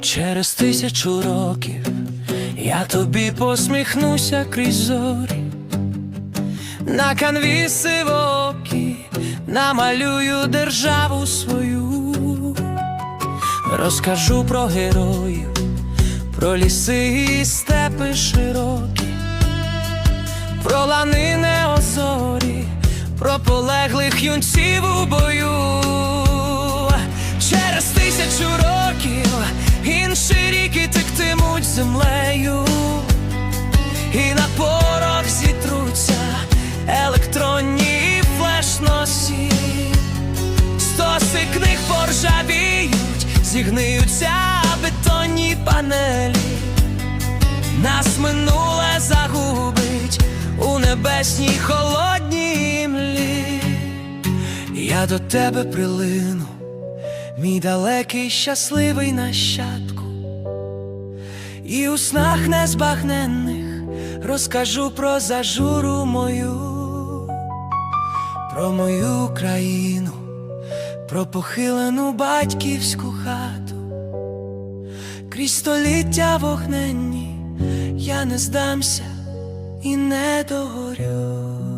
Через тисячу років я тобі посміхнуся крізь зорі, на канві сивокі намалюю державу свою, розкажу про героїв, про ліси і степи широкі, про лани неозорі, про полеглих юнців у бою. Землею, і на порох зітруться електронні флеш-носі. Стоси книг поржавіють, зігниються бетонні панелі. Нас минуле загубить у небесній холодній млі. Я до тебе прилину, мій далекий щасливий нащадку, і у снах незбагненних розкажу про зажуру мою, про мою країну, про похилену батьківську хату. Крізь століття вогненні я не здамся і не догорю.